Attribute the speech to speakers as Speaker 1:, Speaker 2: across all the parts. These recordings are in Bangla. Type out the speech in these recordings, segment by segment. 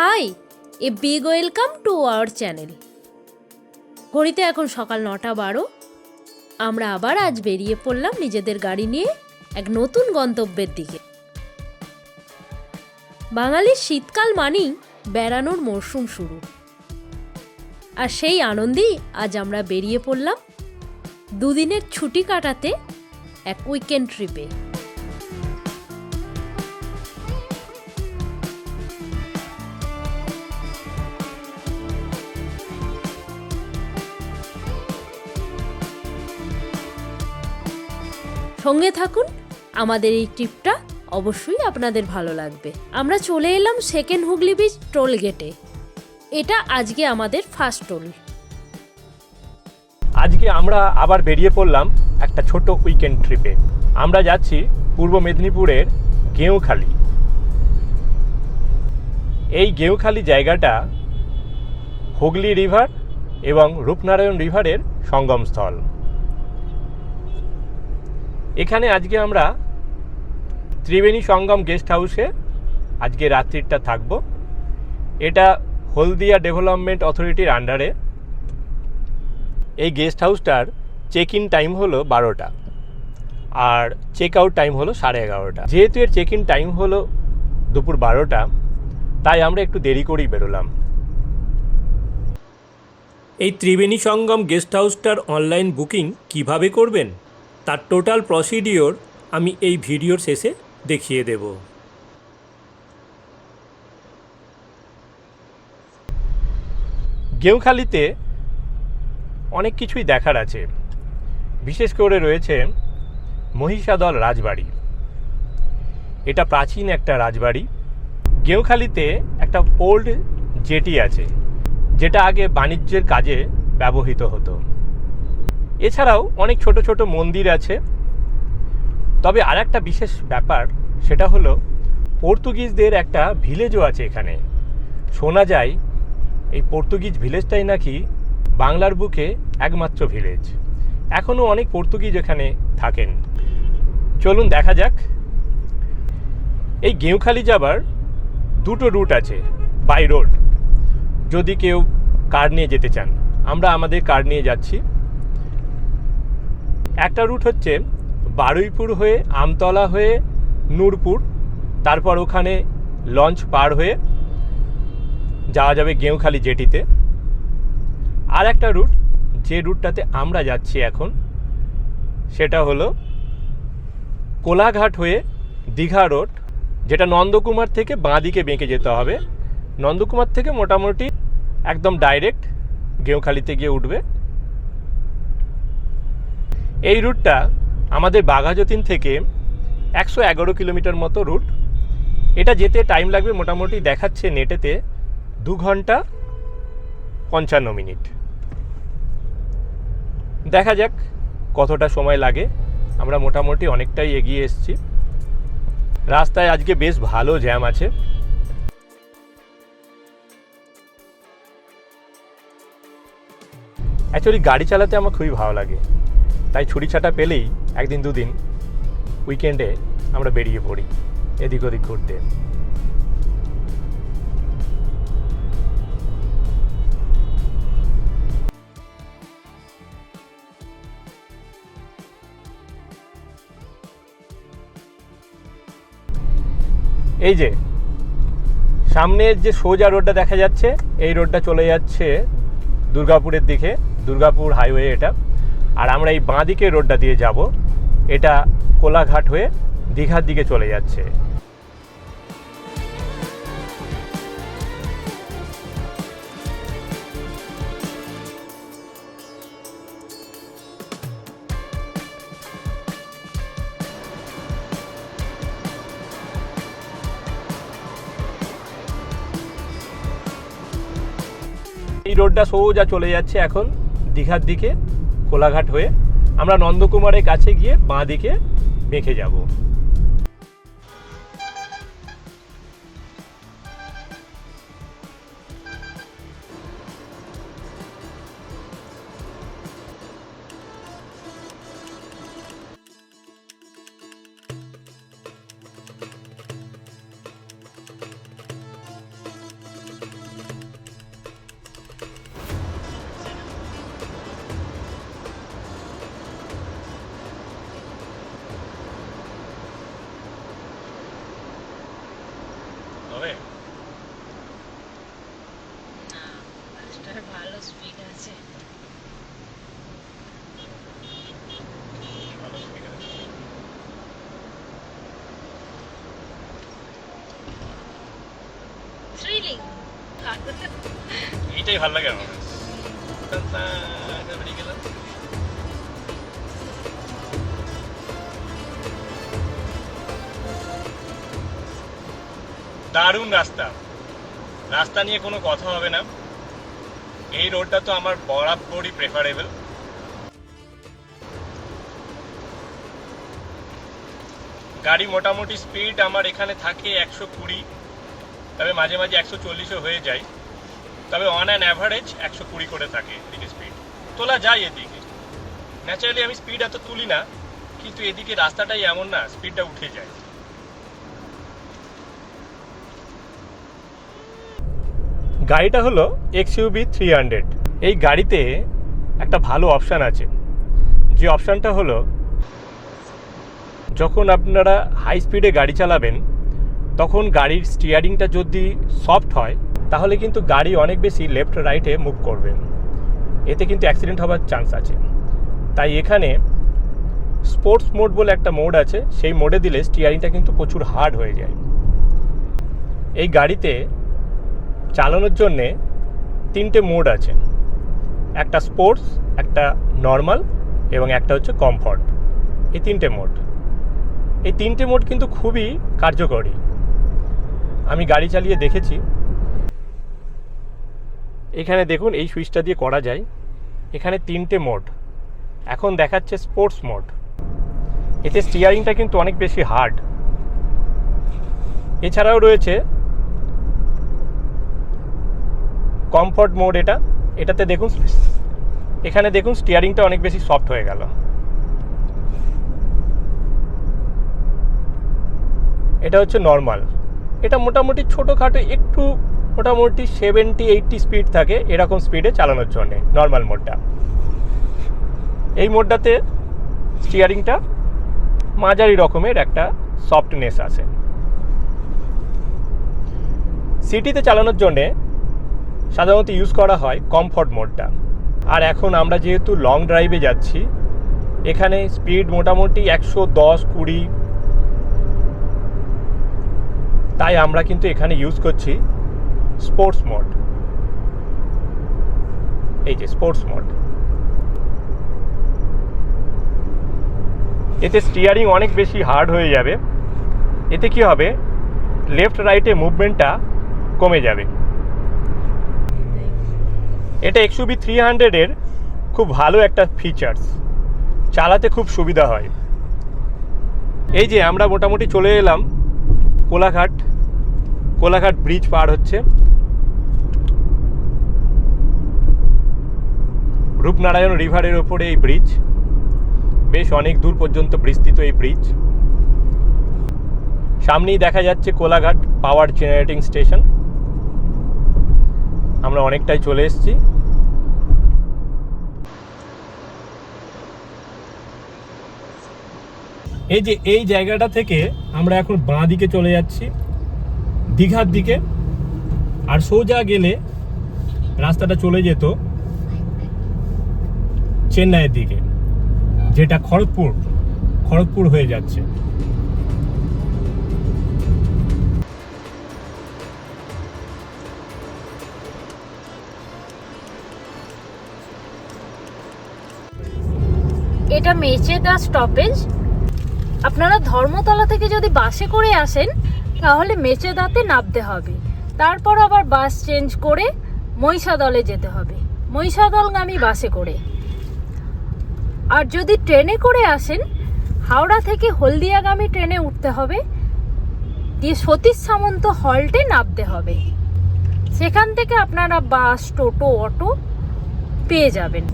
Speaker 1: Hi, a big welcome to our channel ঘড়িতে এখন সকাল নটা বারো। আমরা আবার আজ বেরিয়ে পড়লাম নিজেদের গাড়ি নিয়ে এক নতুন গন্তব্যের দিকে। বাঙালির শীতকাল মানেই বেড়ানোর মরশুম শুরু। আর সেই আনন্দেই আজ আমরা বেরিয়ে পড়লাম দুদিনের ছুটি কাটাতে এক উইকেন্ড ট্রিপে সঙ্গে থাকুন। আমাদের এই ট্রিপটা অবশ্যই আপনাদের ভালো লাগবে। আমরা চলে এলাম সেকেন্ড হুগলি বিচ টোল গেটে। এটা আজকে আমাদের ফার্স্ট টোল।
Speaker 2: আজকে আমরা আবার বেরিয়ে পড়লাম একটা ছোট উইকেন্ড ট্রিপে। আমরা যাচ্ছি পূর্ব মেদিনীপুরের গেঁওখালি। এই গেঁওখালি জায়গাটা হুগলি রিভার এবং রূপনারায়ণ রিভারের সঙ্গমস্থল। এখানে আজকে আমরা ত্রিবেণী সঙ্গম গেস্ট হাউসে আজকে রাত্রিটা থাকব। এটা হলদিয়া ডেভেলপমেন্ট অথরিটির আন্ডারে। এই গেস্ট হাউসটার চেক ইন টাইম হলো বারোটা আর চেক আউট টাইম হলো সাড়ে এগারোটা। যেহেতু এর চেক ইন টাইম হলো দুপুর বারোটা, তাই আমরা একটু দেরি করেই বেরোলাম। এই ত্রিবেণী সঙ্গম গেস্ট হাউসটার অনলাইন বুকিং কীভাবে করবেন? তার টোটাল প্রসিডিওর আমি এই ভিডিওর শেষে দেখিয়ে দেব। গেউখালিতে অনেক কিছুই দেখার আছে। বিশেষ করে রয়েছে মহিষাদল রাজবাড়ি। এটা প্রাচীন একটা রাজবাড়ি। গেউখালিতে একটা ওল্ড জেটি আছে, যেটা আগে বাণিজ্যের কাজে ব্যবহৃত হতো। এছাড়াও অনেক ছোট ছোট মন্দির আছে। তবে আর একটা বিশেষ ব্যাপার, সেটা হলো পর্তুগিজদের একটা ভিলেজও আছে এখানে। শোনা যায়, এই পর্তুগিজ ভিলেজটাই নাকি বাংলার বুকে একমাত্র ভিলেজ এখনও অনেক পর্তুগিজ এখানে থাকেন। চলুন দেখা যাক। এই গেঁওখালি যাবার দুটো রুট আছে বাই রোড যদি কেউ কার নিয়ে যেতে চান, আমরা আমাদের কার নিয়ে যাচ্ছি। একটা রুট হচ্ছে বারুইপুর হয়ে আমতলা হয়ে নূরপুর, তারপর ওখানে লঞ্চ পার হয়ে যাওয়া যাবে গেঁওখালি জেটিতে। আর একটা রুট যে রুটটাতে আমরা যাচ্ছি এখন, সেটা হলো কোলাঘাট হয়ে দীঘা রোড যেটা নন্দকুমার থেকে বাঁ দিকে বেঁকে যেতে হবে। নন্দকুমার থেকে মোটামুটি একদম ডাইরেক্ট গেঁওখালিতে গিয়ে উঠবে। এই রুটটা আমাদের বাঘাযতীন থেকে একশো এগারো কিলোমিটার মতো রুট। এটা যেতে টাইম লাগবে মোটামুটি দেখাচ্ছে নেটেতে দু ঘণ্টা পঞ্চান্ন মিনিট। দেখা যাক কতটা সময় লাগে। আমরা মোটামুটি অনেকটাই এগিয়ে এসেছি। রাস্তায় আজকে বেশ ভালো জ্যাম আছে। অ্যাকচুয়ালি গাড়ি চালাতে আমার খুবই ভালো লাগে। তাই ছুটি ছাটা পেলেই একদিন দুদিন উইকেন্ডে আমরা বেরিয়ে পড়ি, এদিক ওদিক ঘুরতে। এই যে, সামনের যে সোজা রোডটা দেখা যাচ্ছে, এই রোডটা চলে যাচ্ছে দুর্গাপুরের দিকে, দুর্গাপুর হাইওয়ে এটা। আর আমরা এই বাঁ দিকে রোডটা দিয়ে যাব। এটা কোলাঘাট হয়ে দীঘার দিকে চলে যাচ্ছে। এই রোডটা সোজা চলে যাচ্ছে এখন দীঘার দিকে। কোলাঘাট হয়ে আমরা নন্দকুমারের কাছে গিয়ে বাঁ দিকে বেঁকে যাব। ভালো লাগে আমার। দারুণ রাস্তা। রাস্তা নিয়ে কোনো কথা হবে না। এই রোডটা তো আমার বরাবরই প্রেফারেবল গাড়ি মোটামুটি স্পিড আমার এখানে থাকে একশো কুড়ি, তবে মাঝে মাঝে একশো চল্লিশও হয়ে যায়। তবে অন অ্যান অ্যাভারেজ একশো কুড়ি করে থাকে এদিকে স্পিড তোলা যায় এদিকে। ন্যাচারালি আমি স্পিড এত তুলি না, কিন্তু এদিকে রাস্তাটাই এমন না স্পিডটা উঠে যায়। গাড়িটা হলো এক্স এক্সইউবি থ্রি হান্ড্রেড এই গাড়িতে একটা ভালো অপশান আছে। যে অপশানটা হলো, যখন আপনারা হাই স্পিডে গাড়ি চালাবেন, তখন গাড়ির স্টিয়ারিংটা যদি সফট হয় তাহলে কিন্তু গাড়ি অনেক বেশি লেফট রাইটে মুভ করবে। এতে কিন্তু অ্যাক্সিডেন্ট হওয়ার চান্স আছে। তাই এখানে স্পোর্টস মোড বলে একটা মোড আছে, সেই মোডে দিলে স্টিয়ারিংটা কিন্তু প্রচুর হার্ড হয়ে যায়। এই গাড়িতে চালানোর জন্যে তিনটে মোড আছে। একটা স্পোর্টস একটা নর্মাল এবং একটা হচ্ছে কমফর্ট এই তিনটে মোড এই তিনটে মোড কিন্তু খুবই কার্যকরী। আমি গাড়ি চালিয়ে দেখেছি এখানে দেখুন এই সুইচটা দিয়ে করা যায়। এখানে তিনটে মোড এখন দেখাচ্ছে স্পোর্টস মোড এতে স্টিয়ারিংটা কিন্তু অনেক বেশি হার্ড এছাড়াও রয়েছে কমফর্ট মোড এটা। এটাতে দেখুন এখানে দেখুন স্টিয়ারিংটা অনেক বেশি সফট হয়ে গেল। এটা হচ্ছে নর্মাল এটা মোটামুটি ছোটোখাটো একটু মোটামুটি সেভেন্টি এইটটি স্পিড থাকে এরকম স্পিডে চালানোর জন্যে নর্মাল মোডটা এই মোডটাতে স্টিয়ারিংটা মাঝারি রকমের একটা সফটনেস আছে। সিটিতে চালানোর জন্যে সাধারণত ইউজ করা হয় কমফর্ট মোডটা আর এখন আমরা যেহেতু লং ড্রাইভে যাচ্ছি, এখানে স্পিড মোটামুটি একশো দশ, কুড়ি, তাই আমরা কিন্তু এখানে ইউজ করছি স্পোর্টস মোড। এই যে স্পোর্টস মোড। এতে স্টিয়ারিং অনেক বেশি হার্ড হয়ে যাবে। এতে কি হবে? লেফট রাইটে মুভমেন্টটা কমে যাবে। এটা এক্সুবি থ্রি হান্ড্রেডের খুব ভালো একটা ফিচার্স চালাতে খুব সুবিধা হয়। এই যে আমরা মোটামুটি চলে এলাম কোলাঘাট। কোলাঘাট ব্রিজ পার হচ্ছে। রূপনারায়ণ রিভারের ওপরে এই ব্রিজ। বেশ অনেক দূর পর্যন্ত বিস্তৃত এই ব্রিজ। সামনেই দেখা যাচ্ছে কোলাঘাট পাওয়ার জেনারেটিং স্টেশন। আমরা অনেকটাই চলে এসেছি। এই যে, এই জায়গাটা থেকে আমরা এখন বাঁ দিকে চলে যাচ্ছি, দীঘার দিকে। আর সোজা গেলে রাস্তাটা চলে যেত। চেন্নাইয়ের দিকে, যেটা খড়গপুর খড়গপুর হয়ে যাচ্ছে।
Speaker 3: এটা মেচেদা স্টপেজ আপনারা ধর্মতলা থেকে যদি বাসে করে আসেন, তাহলে মেচেদাতে নামতে হবে। তারপর আবার বাস চেঞ্জ করে মহিষাদলে যেতে হবে। মহিষাদলগামী বাসে করে। আর যদি ট্রেনে করে আসেন, হাওড়া থেকে হলদিয়াগামী ট্রেনে উঠতে হবে। দিয়ে সতীশ সামন্ত হল্টে নামতে হবে। সেখান থেকে আপনারা বাস, টোটো, অটো পেয়ে যাবেন।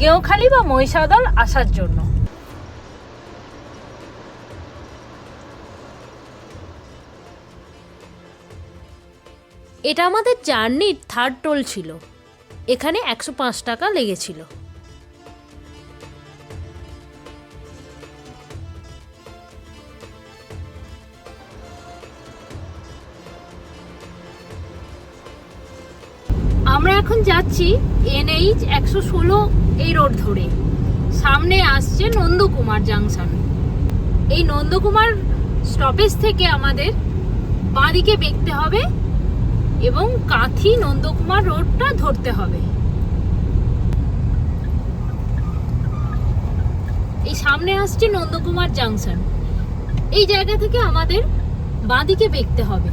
Speaker 3: গেওখালি বা মহিষাদল আসার জন্য। এটা আমাদের জার্নির থার্ড টোল ছিল। এখানে একশো পাঁচ টাকা লেগেছিল। আমরা এখন যাচ্ছি এনএইচ একশো ষোলো এই রোড ধরে। সামনে আসছে নন্দকুমার জাংশন। এই নন্দকুমার স্টপেজ থেকে আমাদের বাঁদিকে বেঁকতে হবে এবং কাঁথি নন্দকুমার রোডটা ধরতে হবে। এই সামনে আসছে নন্দকুমার জাংশন। এই জায়গা থেকে আমাদের বাঁদিকে বেঁকতে হবে।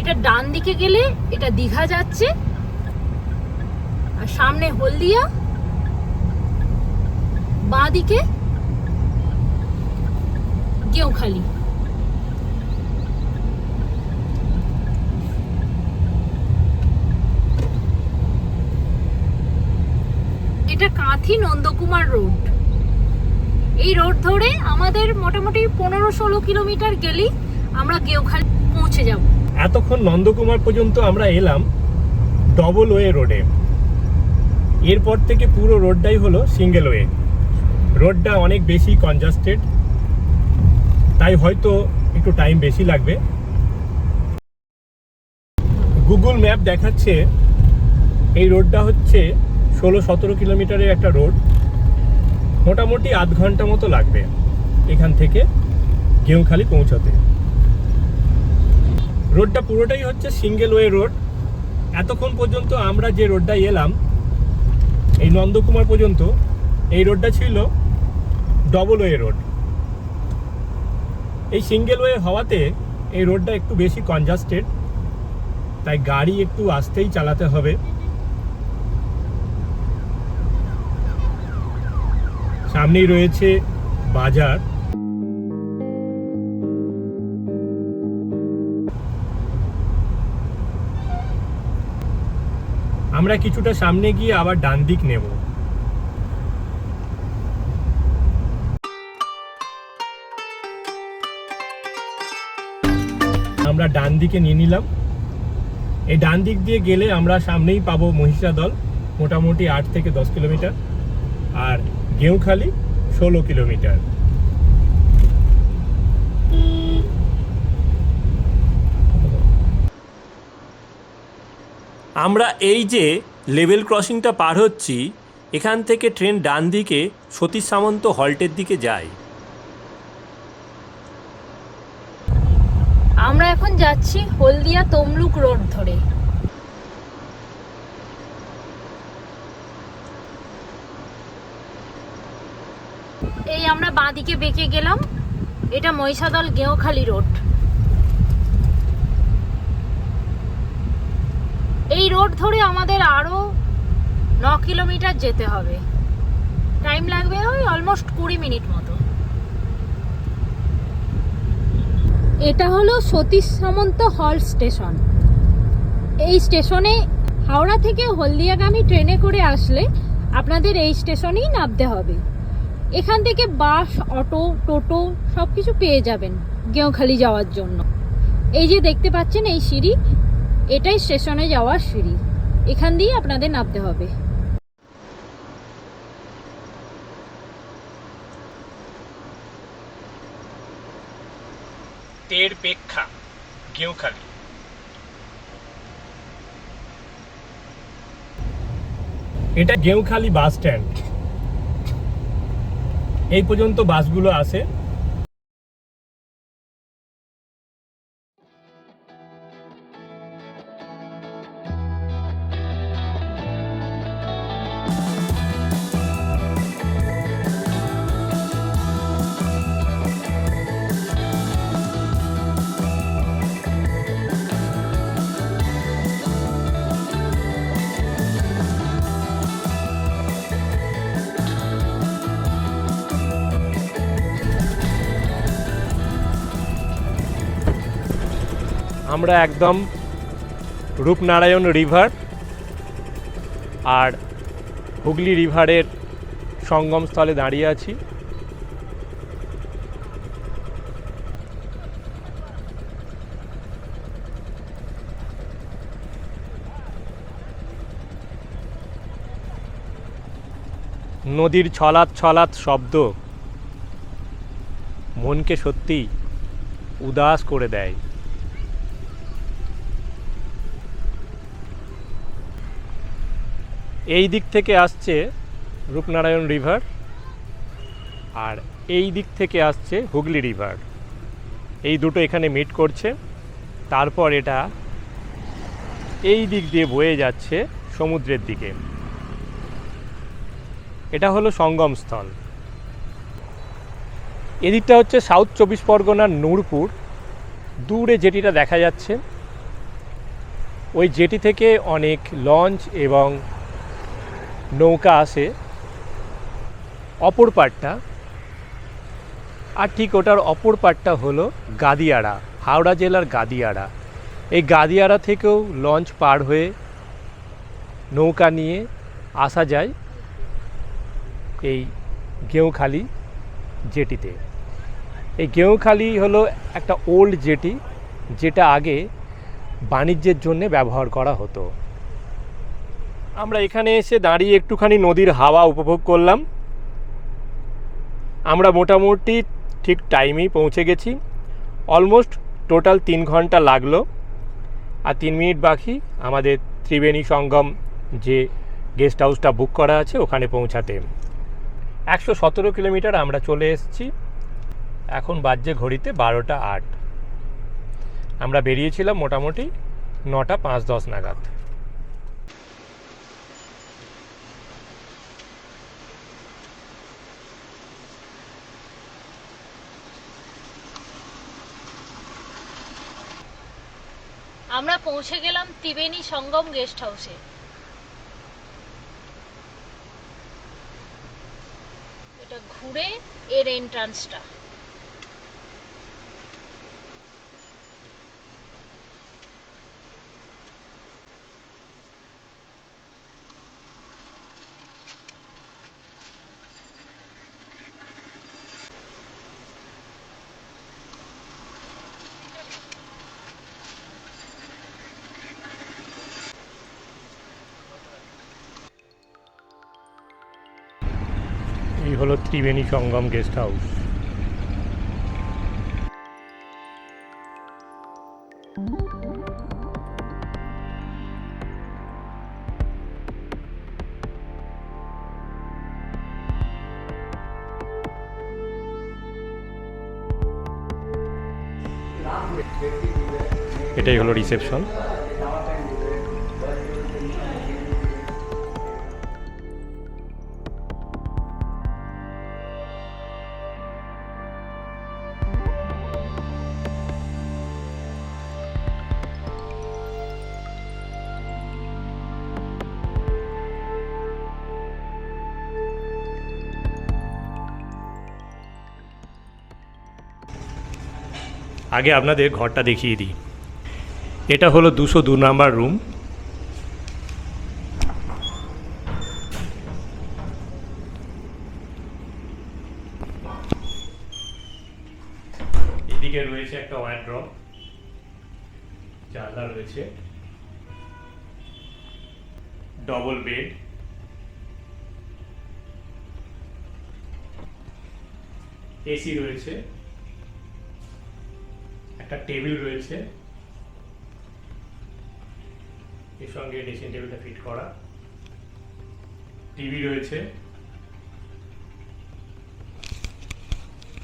Speaker 3: এটা ডান দিকে গেলে এটা দীঘা যাচ্ছে। আর সামনে হলদিয়া। বাঁ দিকে গেউখালি। এটা কাঁথি নন্দকুমার রোড। এই রোড ধরে আমাদের মোটামুটি পনেরো ষোলো কিলোমিটার গেলেই আমরা গেউখালি পৌঁছে যাব।
Speaker 2: এতক্ষণ নন্দকুমার পর্যন্ত আমরা এলাম ডবল ওয়ে রোডে এরপর থেকে পুরো রোডটাই হলো সিঙ্গেল ওয়ে রোডটা অনেক বেশি কনজাস্টেড তাই হয়তো একটু টাইম বেশি লাগবে। গুগল ম্যাপ দেখাচ্ছে এই রোডটা হচ্ছে ষোলো সতেরো কিলোমিটারের একটা রোড মোটামুটি আধ ঘণ্টা মতো লাগবে এখান থেকে গেউখালি পৌঁছাতে। রোডটা পুরোটাই হচ্ছে সিঙ্গেল ওয়ে রোড এতক্ষণ পর্যন্ত আমরা যে রোডটায় এলাম, এই নন্দকুমার পর্যন্ত, এই রোডটা ছিল ডবল ওয়ে রোড এই সিঙ্গেল ওয়ে হওয়াতে এই রোডটা একটু বেশি কনজাস্টেড তাই গাড়ি একটু আসতেই চালাতে হবে। সামনেই রয়েছে বাজার। আমরা কিছুটা সামনে গিয়ে আবার ডান দিক নেব। আমরা ডান দিকে নিয়ে নিলাম। এই ডান দিক দিয়ে গেলে আমরা সামনেই পাবো মহিষাদল, মোটামুটি আট থেকে দশ কিলোমিটার। আর গেউখালি ষোলো কিলোমিটার। আমরা এই যে লেভেল ক্রসিংটা পার হচ্ছি, এখান থেকে ট্রেন ডান দিকে সতীশ সামন্ত হল্টের দিকে যায়।
Speaker 3: আমরা এখন যাচ্ছি হলদিয়া তমলুক রোড ধরে। এই আমরা বাঁদিকে বেঁকে গেলাম, এটা মহিষাদল গেঁওখালি রোড। এই রোড ধরে আমাদের আরও ন কিলোমিটার যেতে হবে। টাইম লাগবে ওই অলমোস্ট কুড়ি মিনিট মতো। এটা হলো সতীশ সামন্ত হল স্টেশন। এই স্টেশনে হাওড়া থেকে হলদিয়াগামী ট্রেনে করে আসলে আপনাদের এই স্টেশনেই নামতে হবে। এখান থেকে বাস, অটো, টোটো সব কিছু পেয়ে যাবেন গেঁওখালি যাওয়ার জন্য। এই যে দেখতে পাচ্ছেন এই সিঁড়ি এটাই স্টেশনে যাওয়ার সিঁড়ি। এখান দিয়েই আপনাদের নামতে হবে।
Speaker 2: গেউখালি এটা গেউখালি বাস স্ট্যান্ড। এই পর্যন্ত বাসগুলো আসে আমরা একদম রূপনারায়ণ রিভার আর হুগলি রিভারের সঙ্গমস্থলে দাঁড়িয়ে আছি। নদীর ছলাৎ ছলাৎ শব্দ মনকে সত্যি উদাস করে দেয়। এই দিক থেকে আসছে রূপনারায়ণ রিভার আর এই দিক থেকে আসছে হুগলি রিভার। এই দুটো এখানে মিট করছে। তারপর এটা এই দিক দিয়ে বয়ে যাচ্ছে সমুদ্রের দিকে। এটা হলো সঙ্গমস্থল। এদিকটা হচ্ছে সাউথ চব্বিশ পরগনার নূরপুর। দূরে জেটিটা দেখা যাচ্ছে। ওই জেটি থেকে অনেক লঞ্চ এবং নৌকা আসে, অপর পাটটা। আর ঠিক ওটার অপর পাটটা হলো গাদিয়াড়া, হাওড়া জেলার গাদিয়াড়া। এই গাদিয়াড়া থেকেও লঞ্চ পার হয়ে নৌকা নিয়ে আসা যায় এই গেঁওখালি জেটিতে। এই গেঁওখালি হলো একটা ওল্ড জেটি, যেটা আগে বাণিজ্যের জন্য ব্যবহার করা হতো। আমরা এখানে এসে দাঁড়িয়ে একটুখানি নদীর হাওয়া উপভোগ করলাম। আমরা মোটামুটি ঠিক টাইমেই পৌঁছে গেছি। অলমোস্ট টোটাল তিন ঘণ্টা লাগল। আর তিন মিনিট বাকি আমাদের ত্রিবেণী সঙ্গম যে গেস্ট হাউসটা বুক করা আছে, ওখানে পৌঁছাতে। একশো সতেরো কিলোমিটার আমরা চলে এসেছি। এখন বাজছে ঘড়িতে বারোটা আট। আমরা বেরিয়েছিলাম মোটামুটি নটা পাঁচ দশ নাগাদ
Speaker 3: আমরা পৌঁছে গেলাম ত্রিবেণী সঙ্গম গেস্ট হাউসে। এটা ঘুরে এর এন্ট্রান্সটা
Speaker 2: হলো ত্রিবেণী সঙ্গম গেস্ট হাউস। এটাই হলো রিসেপশন। আগে আপনাদের ঘরটা দেখিয়ে দিই। এটা হলো দুশো দু নাম্বার রুম। সঙ্গে ড্রেসিং টেবিলটা ফিট করা। টিভি রয়েছে।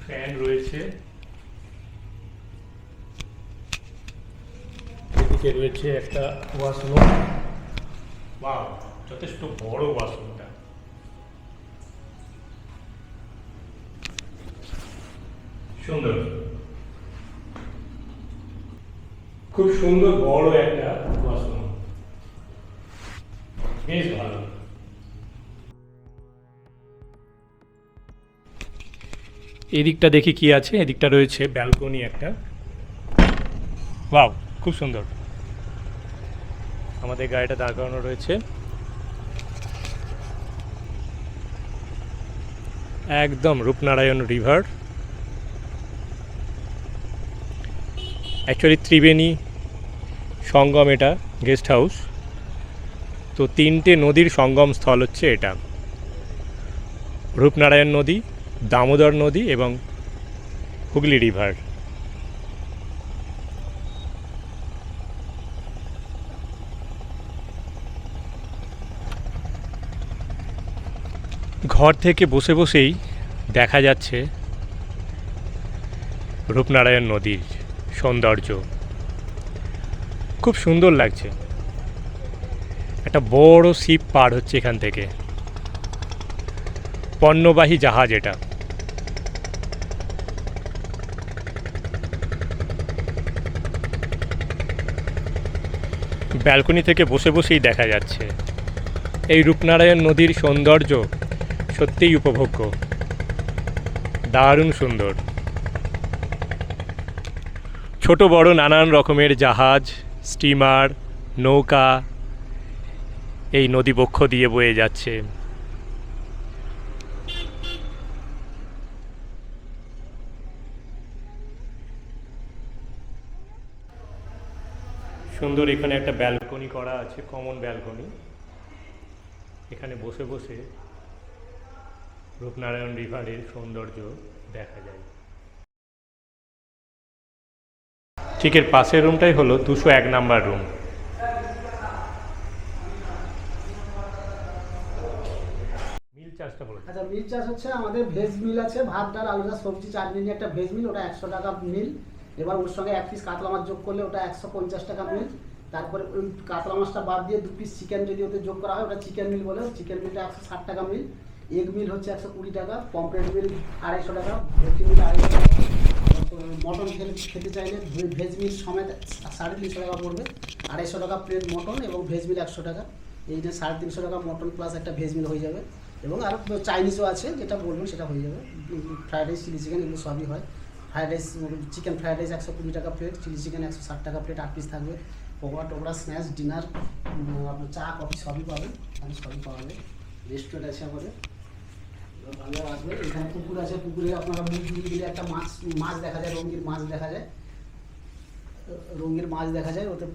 Speaker 2: ফ্যান রয়েছে। এদিকে রয়েছে একটা ওয়াশরুম বা যথেষ্ট বড় ওয়াশরুমটা সুন্দর। খুব সুন্দর বড় একটা বেশ ভালো এদিকটা দেখি কি আছে, এদিকটা রয়েছে ব্যালকনি একটা। ওয়াও খুব সুন্দর। আমাদের গাড়িটা দাঁড় করানো রয়েছে। একদম রূপনারায়ণ রিভার অ্যাকচুয়ালি ত্রিবেণী সঙ্গম এটা গেস্ট হাউস তো তিনটে নদীর সঙ্গম স্থল হচ্ছে এটা। রূপনারায়ণ নদী, দামোদর নদী এবং হুগলি রিভার। ঘর থেকে বসে বসেই দেখা যাচ্ছে রূপনারায়ণ নদীর সৌন্দর্য। খুব সুন্দর লাগছে। একটা বড় শিপ পার হচ্ছে এখান থেকে। পণ্যবাহী জাহাজ এটা। ব্যালকনি থেকে বসে বসেই দেখা যাচ্ছে। এই রূপনারায়ণ নদীর সৌন্দর্য সত্যিই উপভোগ্য। দারুণ সুন্দর। ছোট বড় নানান রকমের জাহাজ, স্টিমার, নৌকা এই নদীবক্ষ দিয়ে বয়ে যাচ্ছে। সুন্দর, এখানে একটা ব্যালকনি করা আছে কমন ব্যালকনি এখানে বসে বসে রূপনারায়ণ রিভারের সৌন্দর্য দেখা যায়। ঠিক এর পাশের রুমটাই হলো দুশো এক নাম্বার রুম মিল চাষটা বলো
Speaker 4: আচ্ছা মিল চাষ হচ্ছে আমাদের ভেজ মিল আছে, ভাত, ডাল আলুদা সবজি, চাটনি নিয়ে একটা ভেজ মিল, ওটা একশো টাকা মিল। এবার ওর সঙ্গে এক পিস কাতলা মাছ যোগ করলে ওটা একশো পঞ্চাশ টাকা মিল। তারপরে ওই কাতলা মাছটা বাদ দিয়ে দু পিস চিকেন যদি ওতে যোগ করা হয়, ওটা চিকেন মিল বলে চিকেন মিলটা একশো ষাট টাকা মিল। এগ মিল হচ্ছে একশো কুড়ি টাকা পমপ্লেট মিল আড়াইশো টাকা ভেটকি মিল আড়াইশো টাকা। মটন খেলে, খেতে চাইলে ভেজ মিল সমেত সাড়ে তিনশো টাকা পড়বে। আড়াইশো টাকা প্লেট মটন এবং ভেজ মিল একশো টাকা। এই যে সাড়ে তিনশো টাকা মটন প্লাস একটা ভেজ মিল হয়ে যাবে। এবং আরও চাইনিজও আছে, যেটা বলবেন সেটা হয়ে যাবে। ফ্রায়েড রাইস চিলি চিকেন এগুলো সবই হয়। Fried rice chicken fried rice একশো কুড়ি টাকা প্লেট চিলি চিকেন একশো ষাট টাকা প্লেট আট পিস থাকবে। পকোড়া টোকরা স্ন্যাক্স ডিনার আপনার চা কফি সবই পাবেন। এখানে সবই পাওয়া যায়। রেস্টুরেন্ট আছে আমাদের। ভালো আসবে। এখানে পুকুর আছে। পুকুরে আপনারা মুখ দিয়ে দিলে একটা মাছ মাছ দেখা যায়, রঙিন মাছ দেখা যায়। রঙের মাছ দেখা যায়। ওতে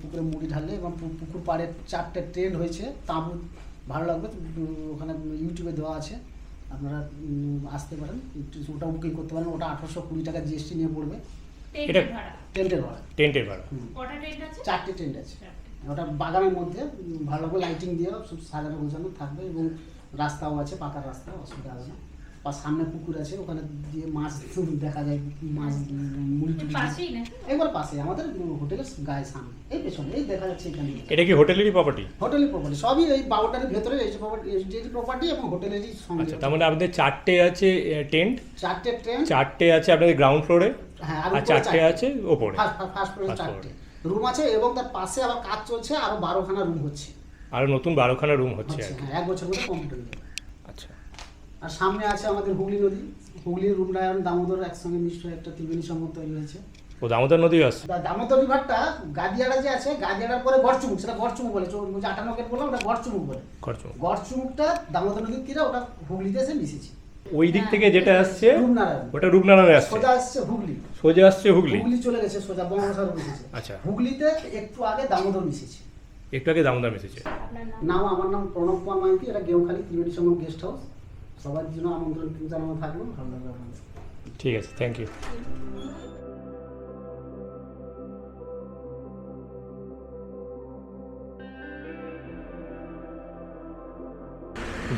Speaker 4: পুকুরে মুড়ি ঢাললে এবং পুকুর পাড়ে চারটে ট্রেন হয়েছে। তাঁবু ভালো লাগবে ওখানে ইউটিউবে দেওয়া আছে। আপনারা আসতে পারেন। একটু ওটা বুকিং করতে পারেন। ওটা আঠারোশো কুড়ি টাকা জিএসটি নিয়ে পড়বে।
Speaker 2: এটা-
Speaker 4: টেন্টের ভাড়া।
Speaker 2: টেন্টের ভাড়া।
Speaker 3: ট্রেন আছে?
Speaker 4: চারটে টেন্ট আছে। ওটা বাগানের মধ্যে ভালো করে লাইটিং দিয়ে সব সাজানো গোছানো থাকবে এবং রাস্তাও আছে পাকা রাস্তা অসুবিধা হবে না। বা সামনে পুকুর আছে ওখানে দিয়ে মাছ দেখা যায় মাছ একবার পাশে আমাদের হোটেলের গায়ে সামনে এই পেছনে এই দেখা যাচ্ছে এখানে।
Speaker 2: এটা কি হোটেলেরই প্রপার্টি
Speaker 4: হোটেলের প্রপার্টি সবই এই বাউন্ডারির ভেতরে এই প্রপার্টি এই প্রপার্টি এবং হোটেলেরই সঙ্গে।
Speaker 2: আচ্ছা তার মানে আপনাদের চারটে আছে টেন্ট
Speaker 4: চারটে ট্রেন
Speaker 2: চারটে আছে আপনাদের গ্রাউন্ড ফ্লোরে
Speaker 4: হ্যাঁ
Speaker 2: আর চারটে আছে ওপরে?
Speaker 4: ফার্স্ট ফ্লোরে চারটে। রুম আছে এবং তার পাশে আবার কাজ চলছে আরও বারোখানা রুম হচ্ছে।
Speaker 2: আরও নতুন বারোখানা রুম হচ্ছে
Speaker 4: হচ্ছে
Speaker 2: আর কি।
Speaker 4: হ্যাঁ এক বছর মধ্যে কমপ্লিট হয়ে যাবে। আর সামনে আছে আমাদের হুগলি নদী। হুগলির রূপনারায়ণ দামোদর একসঙ্গে মিশ্র একটা ত্রিবেণী সঙ্গম তৈরি হয়েছে।
Speaker 2: ও দামোদর নদী আসছে
Speaker 4: দামোদর রিভারটা গাদিয়াড়া যে আছে গাদিয়াড়ার পরে গড়চুমুক সেটা গড়চুমুক বলে। চৌ- যে আটান্ন গেট বললাম ওটা গড়চুমুক বলে। গড়চুমুকটা দামোদর নদীর তীরে ওটা হুগলিতে এসে মিশেছে।
Speaker 2: ওই দিক থেকে যেটা আসছে
Speaker 4: রূপনারায়ণ।
Speaker 2: ওটা রূপনারায়ণ আসছে।
Speaker 4: সোজা আসছে হুগলি।
Speaker 2: সোজা আসছে হুগলি?
Speaker 4: হুগলি চলে গেছে সোজা বঙ্গোপসাগর মিশেছে।
Speaker 2: আচ্ছা।
Speaker 4: হুগলিতে একটু আগে দামোদর মিশেছে।
Speaker 2: একটু আগে দামোদর মিশেছে।
Speaker 3: নাম?
Speaker 4: নাম আমার নাম প্রণব কুমার মাইতি এটা গেউখালি ত্রিবেণী সঙ্গম গেস্ট হাউস। সবার জন্য আমন্ত্রণ জানানো থাকল, ভালো আপনাদের।
Speaker 2: ঠিক আছে থ্যাংক ইউ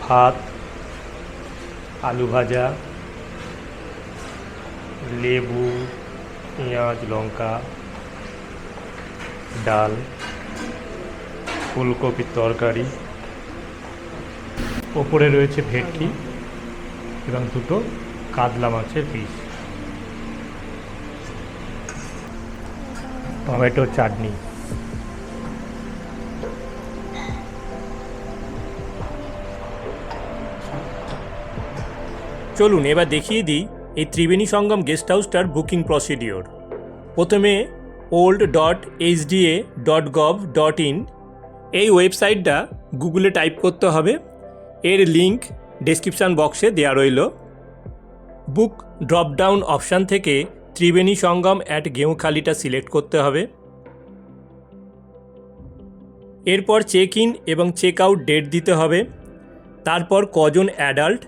Speaker 2: ভাত, আলু ভাজা, লেবু, পেঁয়াজ, লঙ্কা, ডাল, ফুলকপির তরকারি। ওপরে রয়েছে ভেটকি। এবং দুটো কাতলা মাছের পিস টমেটো চাটনি। চলুন, এবার দেখিয়ে দিই এই ত্রিবেণী সঙ্গম গেস্ট হাউসটার বুকিং প্রসিডিওর প্রথমে old dot HDA dot gov dot in এই ওয়েবসাইটটা গুগলে টাইপ করতে হবে। এর লিংক ডেসক্রিপশান বক্সে দেওয়া রইল। বুক ড্রপডাউন অপশান থেকে ত্রিবেণী সঙ্গম অ্যাট গেঁউখালিটা সিলেক্ট করতে হবে। এরপর চেক ইন এবং চেক আউট ডেট দিতে হবে। তারপর কজন অ্যাডাল্ট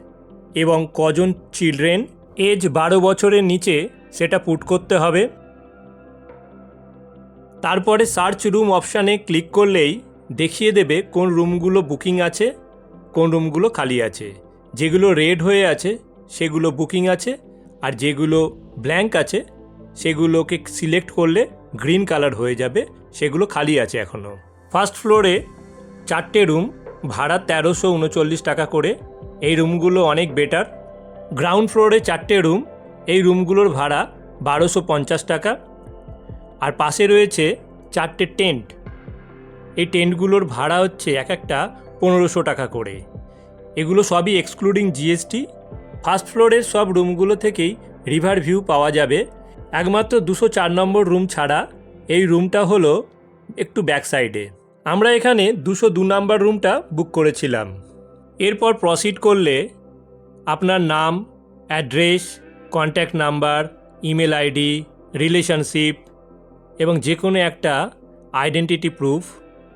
Speaker 2: এবং কজন চিলড্রেন এজ বারো বছরের নিচে সেটা পুট করতে হবে। তারপরে সার্চ রুম অপশানে ক্লিক করলেই দেখিয়ে দেবে কোন রুমগুলো বুকিং আছে, কোন রুমগুলো খালি আছে। যেগুলো রেড হয়ে আছে, সেগুলো বুকিং আছে, আর যেগুলো ব্ল্যাঙ্ক আছে, সেগুলোকে সিলেক্ট করলে গ্রিন কালার হয়ে যাবে, সেগুলো খালি আছে এখনও ফার্স্ট ফ্লোরে চারটে রুম, ভাড়া তেরোশো উনচল্লিশ টাকা করে। এই রুমগুলো অনেক বেটার। গ্রাউন্ড ফ্লোরে চারটে রুম, এই রুমগুলোর ভাড়া বারোশো পঞ্চাশ টাকা। আর পাশে রয়েছে চারটে টেন্ট। এই টেন্টগুলোর ভাড়া হচ্ছে এক একটা পনেরোশো টাকা করে। এগুলো সবই এক্সক্লুডিং জিএসটি ফার্স্ট ফ্লোরের সব রুমগুলো থেকেই রিভার ভিউ পাওয়া যাবে। একমাত্র দুশো চার নম্বর রুম ছাড়া এই রুমটা হলো একটু ব্যাক সাইডে আমরা এখানে দুশো দু নম্বর রুমটা বুক করেছিলাম। এরপর প্রসিড করলে আপনার নাম address contact number email ID relationship এবং যে কোনো একটা আইডেন্টিটি প্রুফ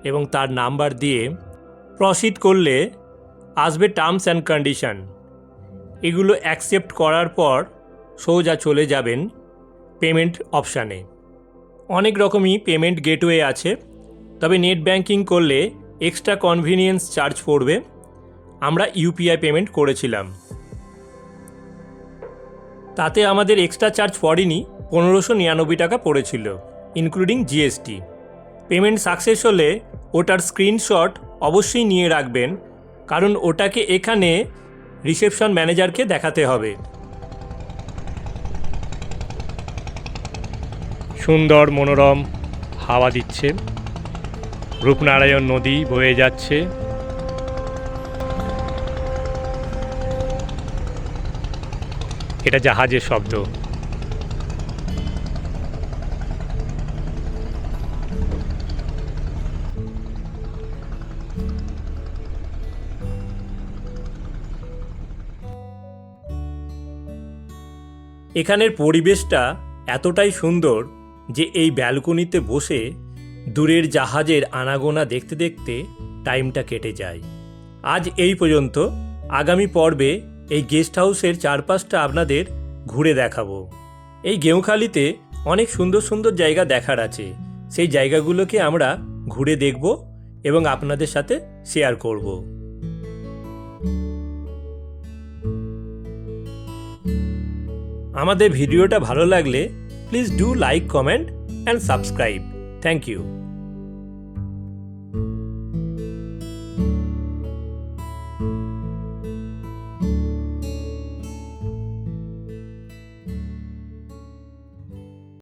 Speaker 2: এবং তার নাম্বার দিয়ে প্রসিড করলে আসবে টার্মস অ্যান্ড কন্ডিশন এগুলো অ্যাকসেপ্ট করার পর সোজা চলে যাবেন পেমেন্ট অপশানে অনেক রকমই পেমেন্ট গেটওয়ে আছে, তবে নেট ব্যাংকিং করলে এক্সট্রা কনভিনিয়েন্স চার্জ পড়বে। আমরা ইউপিআই পেমেন্ট করেছিলাম। তাতে আমাদের এক্সট্রা চার্জ পড়েনি, পনেরোশো নিরানব্বই টাকা পড়েছিল ইনক্লুডিং জিএসটি পেমেন্ট সাকসেস হলে ওটার স্ক্রিনশট অবশ্যই নিয়ে রাখবেন কারণ ওটাকে এখানে রিসেপশন ম্যানেজারকে দেখাতে হবে। সুন্দর, মনোরম হাওয়া দিচ্ছে। রূপনারায়ণ নদী বয়ে যাচ্ছে। এটা জাহাজের শব্দ। এখানের পরিবেশটা এতটাই সুন্দর যে এই ব্যালকনিতে বসে দূরের জাহাজের আনাগোনা দেখতে দেখতে টাইমটা কেটে যায়। আজ এই পর্যন্ত। আগামী পর্বে এই গেস্ট হাউসের চারপাশটা আপনাদের ঘুরে দেখাবো। এই গেঁওখালিতে অনেক সুন্দর সুন্দর জায়গা দেখার আছে। সেই জায়গাগুলোকে আমরা ঘুরে দেখব এবং আপনাদের সাথে শেয়ার করব। আমাদের ভিডিওটা ভালো লাগলে please do like comment and subscribe thank you